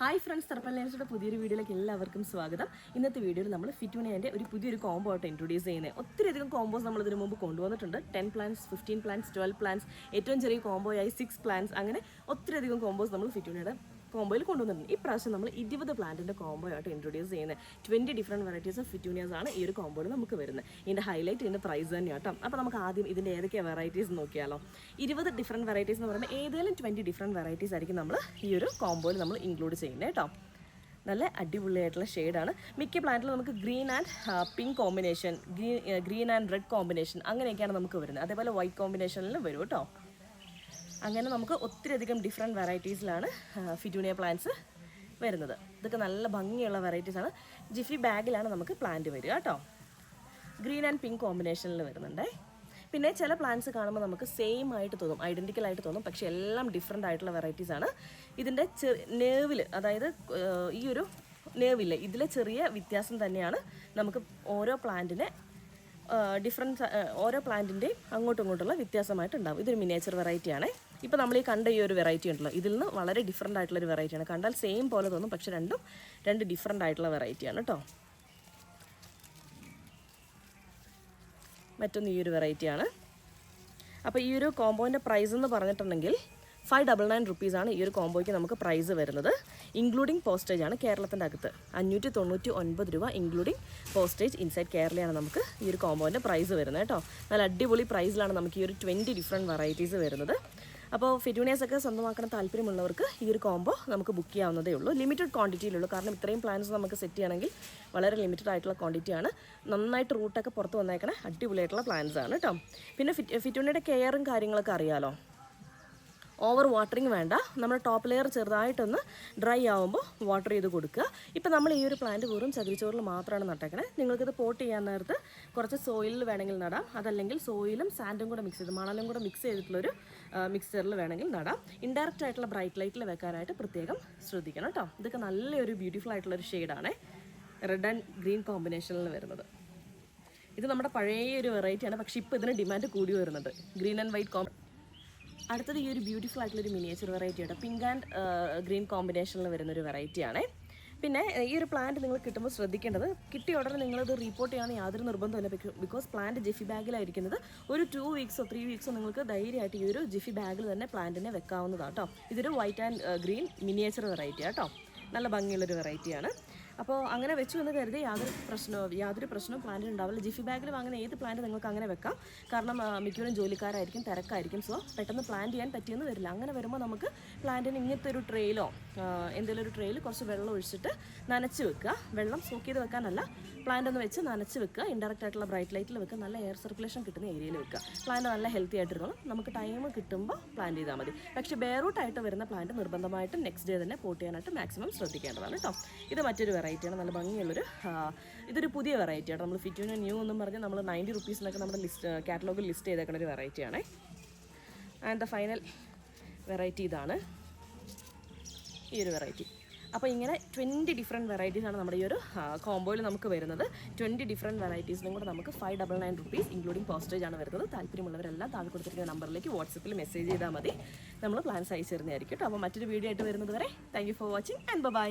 Hi friends തർപ്പലേൻസിയുടെ പുതിയൊരു വീഡിയോയിലേക്ക് എല്ലാവർക്കും സ്വാഗതം. ഇന്നത്തെ വീഡിയോയിൽ നമ്മൾ ഫിറ്റുനേന്റെ ഒരു പുതിയൊരു കോംബോ ആയിട്ട് ഇൻട്രൊഡ്യൂസ് ചെയ്യുന്നത് ഒത്തിരി അധികം കോംബോസ് നമ്മൾ ഇതിനു മുമ്പ് കൊണ്ടുവന്നിട്ടുണ്ട്. Ten plants fifteen plants twelve plants ഏറ്റവും ചെറിയ കോംബോ ആയി സിക്സ് പ്ലാൻസ് അങ്ങനെ ഒത്തിരി അധികം കോംബോസ് നമ്മൾ ഫിറ്റുനയുടെ കോംബോയിൽ കൊണ്ടുവന്നിട്ടുണ്ട്. ഈ പ്രാവശ്യം നമ്മൾ ഇരുപത് പ്ലാന്റിന്റെ കോംബോ ആയിട്ട് ഇൻട്രൊഡ്യൂസ് ചെയ്യുന്നത്. Twenty different varieties of petunias ആണ് ഈ ഒരു കോംബോയിൽ നമുക്ക് വരുന്നത്. ഇതിന്റെ ഹൈലൈറ്റ് ഇതിന്റെ പ്രൈസ് തന്നെ കേട്ടോ. അപ്പോൾ നമുക്ക് ആദ്യം ഇതിന്റെ ഏതൊക്കെയാണ് വെറൈറ്റീസ് നോക്കിയാലോ. ഇരുപത് ഡിഫറെന്റ് വെറൈറ്റീസ് എന്ന് പറയുമ്പോൾ ഏതെങ്കിലും ട്വന്റി ഡിഫറെന്റ് വെറൈറ്റീസ് ആയിരിക്കും നമ്മൾ ഈ ഒരു കോംബോയിൽ നമ്മൾ ഇൻക്ലൂഡ് ചെയ്യുന്നത് കേട്ടോ. നല്ല അടിപൊളിയായിട്ടുള്ള ഷെയ്ഡാണ് മിക്ക പ്ലാന്റിലും നമുക്ക് green and pink combination green green and red combination അങ്ങനെയൊക്കെയാണ് നമുക്ക് വരുന്നത്. അതേപോലെ വൈറ്റ് കോമ്പിനേഷനിലും വരും കേട്ടോ. അങ്ങനെ നമുക്ക് ഒത്തിരി അധികം ഡിഫറെന്റ് വെറൈറ്റീസിലാണ് ഫിറ്റൂണിയ പ്ലാന്റ്സ് വരുന്നത്. ഇതൊക്കെ നല്ല ഭംഗിയുള്ള വെറൈറ്റീസാണ് ജിഫി ബാഗിലാണ് നമുക്ക് പ്ലാന്റ് വരിക കേട്ടോ. ഗ്രീൻ ആൻഡ് പിങ്ക് കോമ്പിനേഷനിൽ വരുന്നുണ്ടേ. പിന്നെ ചില പ്ലാന്റ്സ് കാണുമ്പോൾ നമുക്ക് സെയിം ആയിട്ട് തോന്നും ഐഡന്റിക്കൽ ആയിട്ട് തോന്നും പക്ഷേ എല്ലാം ഡിഫറെന്റ് ആയിട്ടുള്ള വെറൈറ്റീസ് ആണ്. ഇതിന്റെ നേവിൽ അതായത് ഈ ഒരു നേവില്ലേ ഇതിലെ ചെറിയ വ്യത്യാസം തന്നെയാണ് നമുക്ക് ഓരോ പ്ലാന്റിനെ ഡിഫറൻസ് ഓരോ പ്ലാന്റിന്റെയും അങ്ങോട്ടും ഇങ്ങോട്ടുള്ള വ്യത്യാസമായിട്ടുണ്ടാവും ഇതൊരു മിനിയേച്ചർ വെറൈറ്റി ആണ്. ഇപ്പോൾ നമ്മൾ ഈ കണ്ട ഈ ഒരു വെറൈറ്റി ഉണ്ടല്ലോ. ഇതിൽ നിന്ന് വളരെ ഡിഫറെന്റ് ആയിട്ടുള്ളൊരു വെറൈറ്റിയാണ് കണ്ടാൽ സെയിം പോലെ തോന്നും പക്ഷെ രണ്ടും രണ്ട് ഡിഫറെന്റ് ആയിട്ടുള്ള വെറൈറ്റിയാണ് കേട്ടോ മറ്റൊന്ന് ഈ ഒരു വെറൈറ്റിയാണ് അപ്പോൾ ഈ ഒരു കോമ്പോന്റെ പ്രൈസ് എന്ന് പറഞ്ഞിട്ടുണ്ടെങ്കിൽ ഫൈവ് ഡബിൾ നയൻ റുപ്പീസാണ് ഈ ഒരു കോമ്പോയ്ക്ക് നമുക്ക് പ്രൈസ് വരുന്നത്. ഇൻക്ലൂഡിങ് പോസ്റ്റേജ് ആണ് കേരളത്തിന്റെ അകത്ത്. അഞ്ഞൂറ്റി തൊണ്ണൂറ്റി ഒൻപത് രൂപ ഇൻക്ലൂഡിങ് പോസ്റ്റേജ് ഇൻസൈഡ് കേരളയാണ് നമുക്ക് ഈ ഒരു കോമ്പോന്റെ പ്രൈസ് വരുന്നത് കേട്ടോ നല്ല അടിപൊളി പ്രൈസിലാണ് നമുക്ക് ഈ ഒരു ട്വന്റി ഡിഫറെന്റ് വെറൈറ്റീസ് വരുന്നത്. അപ്പോൾ ഫിറ്റൂണിയാസ് ഒക്കെ സ്വന്തമാക്കണം താല്പര്യമുള്ളവർക്ക് ഈ ഒരു കോംബോ നമുക്ക് ബുക്ക് ചെയ്യാവുന്നതേ ഉള്ളൂ. ലിമിറ്റഡ് ക്വാണ്ടിറ്റിയിലുള്ളൂ കാരണം ഇത്രയും പ്ലാൻസ് നമുക്ക് സെറ്റ് ചെയ്യണമെങ്കിൽ വളരെ ലിമിറ്റഡ് ആയിട്ടുള്ള ക്വാണ്ടിറ്റിയാണ് നന്നായിട്ട് റൂട്ടൊക്കെ പുറത്ത് വന്നേക്കണേ അടിപൊളിയായിട്ടുള്ള പ്ലാൻസ് ആണ് കേട്ടോ പിന്നെ ഫിറ്റ് ഫിറ്റൂണിയുടെ കെയറും കാര്യങ്ങളൊക്കെ അറിയാലോ? ഓവർ വാട്ടറിങ് വേണ്ട. നമ്മൾ ടോപ്പ് ലെയർ ചെറുതായിട്ടൊന്ന് ഡ്രൈ ആവുമ്പോൾ വാട്ടർ ചെയ്ത് കൊടുക്കുക. ഇപ്പം നമ്മൾ ഈ ഒരു പ്ലാന്റ് വെറും ചകിരിച്ചോറിൽ മാത്രമാണ് നട്ടേക്കണേ. നിങ്ങൾക്കിത് പോട്ട് ചെയ്യാൻ നേരത്ത് കുറച്ച് സോയിലിൽ വേണമെങ്കിൽ നടാം. അതല്ലെങ്കിൽ സോയിലും സാൻഡും കൂടെ മിക്സ് ചെയ്ത് മണലും കൂടെ മിക്സ് ചെയ്തിട്ടുള്ളൊരു മിക്സറിൽ വേണമെങ്കിൽ നടാം. ഇൻഡയറക്റ്റ് ആയിട്ടുള്ള ബ്രൈറ്റ് ലൈറ്റിൽ വെക്കാനായിട്ട് പ്രത്യേകം ശ്രദ്ധിക്കണം കേട്ടോ. ഇതൊക്കെ നല്ലൊരു ബ്യൂട്ടിഫുൾ ആയിട്ടുള്ളൊരു ഷെയ്ഡാണ് റെഡ് ആൻഡ് ഗ്രീൻ കോമ്പിനേഷനിൽ വരുന്നത്. ഇത് നമ്മുടെ പഴയ ഒരു വെറൈറ്റിയാണ് പക്ഷേ ഇപ്പോൾ ഇതിന് ഡിമാൻഡ് കൂടി വരുന്നുണ്ട്. ഗ്രീൻ ആൻഡ് വൈറ്റ് കോം അടുത്തത് ഈ ഒരു ബ്യൂട്ടിഫുൾ ആയിട്ടുള്ള ഒരു മിനിയേച്ചർ വെറൈറ്റി ആണ്. പിങ്ക് ആൻഡ് ഗ്രീൻ കോമ്പിനേഷനിൽ വരുന്ന ഒരു വെറൈറ്റി ആണ്. പിന്നെ ഈ ഒരു പ്ലാന്റ് നിങ്ങൾ കിട്ടുമ്പോൾ ശ്രദ്ധിക്കേണ്ടത് കിട്ടിയ ഉടനെ നിങ്ങളത് റിപ്പോർട്ട് ചെയ്യാൻ യാതൊരു നിർബന്ധമില്ല ബിക്കോസ് പ്ലാന്റ് ജിഫി ബാഗിലായിരിക്കുന്നത് ഒരു ടു വീക്സോ ത്രീ വീക്സോ നിങ്ങൾക്ക് ധൈര്യമായിട്ട് ഈ ഒരു ജിഫി ബാഗിൽ തന്നെ പ്ലാന്റിനെ വെക്കാവുന്നതാണ് കേട്ടോ ഇതൊരു white and green miniature variety കേട്ടോ നല്ല ഭംഗിയുള്ളൊരു വെറൈറ്റിയാണ് അപ്പോൾ അങ്ങനെ വെച്ചു എന്ന് കരുതി യാതൊരു പ്രശ്നവും യാതൊരു പ്രശ്നവും പ്ലാന്റിന് ഉണ്ടാവില്ല. ജിഫി ബാഗിൽ വാങ്ങുന്ന ഏത് പ്ലാന്റ് നിങ്ങൾക്ക് അങ്ങനെ വെക്കാം. കാരണം മിക്കവരും ജോലിക്കാരായിരിക്കും തിരക്കായിരിക്കും. സോ പെട്ടെന്ന് പ്ലാൻ ചെയ്യാൻ പറ്റിയെന്ന് വരില്ല. അങ്ങനെ വരുമ്പോൾ നമുക്ക് പ്ലാന്റിന് ഇങ്ങനത്തെ ഒരു ട്രെയിലോ എന്തെങ്കിലും ഒരു ട്രെയിൽ കുറച്ച് വെള്ളം ഒഴിച്ചിട്ട് നനച്ച് വെക്കുക. വെള്ളം സോക്ക് ചെയ്ത് വെക്കാനല്ല പ്ലാന്റ് ഒന്ന് വെച്ച് നനച്ച് വെക്കുക. ഇൻഡയറക്റ്റ് ആയിട്ടുള്ള ബ്രൈറ്റ് ലൈറ്റിൽ വെക്കുക. നല്ല എയർ സർക്കുലേഷൻ കിട്ടുന്ന ഏരിയയിൽ വെക്കുക. പ്ലാന്റ് നല്ല ഹെൽത്തി ആയിട്ടിരുന്നോളും. നമുക്ക് ടൈം കിട്ടുമ്പോൾ പ്ലാന്റ് ചെയ്താൽ മതി. പക്ഷേ ബെയറൂട്ടായിട്ട് വരുന്ന പ്ലാന്റ് നിർബന്ധമായിട്ടും നെക്സ്റ്റ് ഡേ തന്നെ പോട്ട് ചെയ്യാനായിട്ട് മാക്സിമം ശ്രദ്ധിക്കേണ്ടതാണ് കേട്ടോ ഇത് മറ്റൊരു വെറൈറ്റിയാണ് നല്ല ഭംഗിയുള്ളൊരു ഇതൊരു പുതിയ വെറൈറ്റിയാണ് നമ്മൾ ഫിറ്റുവിന് ന്യൂ എന്നും പറഞ്ഞ് നമ്മൾ നയന്റി റുപ്പീസിനൊക്കെ നമ്മുടെ ലിസ്റ്റ് കാറ്റലോഗിൽ ലിസ്റ്റ് ചെയ്തേക്കുന്ന ഒരു വെറൈറ്റിയാണ് ആൻഡ് ദ ഫൈനൽ വെറൈറ്റി ഇതാണ്. ഈ ഒരു വെറൈറ്റി അപ്പോൾ ഇങ്ങനെ ട്വന്റി ഡിഫറെന്റ് ആണ് നമ്മുടെ ഈ ഒരു കോംബോയിൽ നമുക്ക് വരുന്നത്. ട്വന്റി ഡിഫറെന്റ് വെറൈറ്റീസിനും കൂടെ നമുക്ക് five double nine rupees including postage ആണ് വരുന്നത്. താല്പര്യമുള്ളവരെല്ലാം താഴെ കൊടുത്തിരിക്കുന്ന നമ്പറിലേക്ക് വാട്സപ്പിൽ മെസ്സേജ് ചെയ്താൽ മതി. നമ്മൾ പ്ലാൻസ് അയച്ചു തരുന്നതായിരിക്കും കേട്ടോ അപ്പോൾ മറ്റൊരു വീഡിയോ ആയിട്ട് വരുന്നത് വരെ thank for watching and bye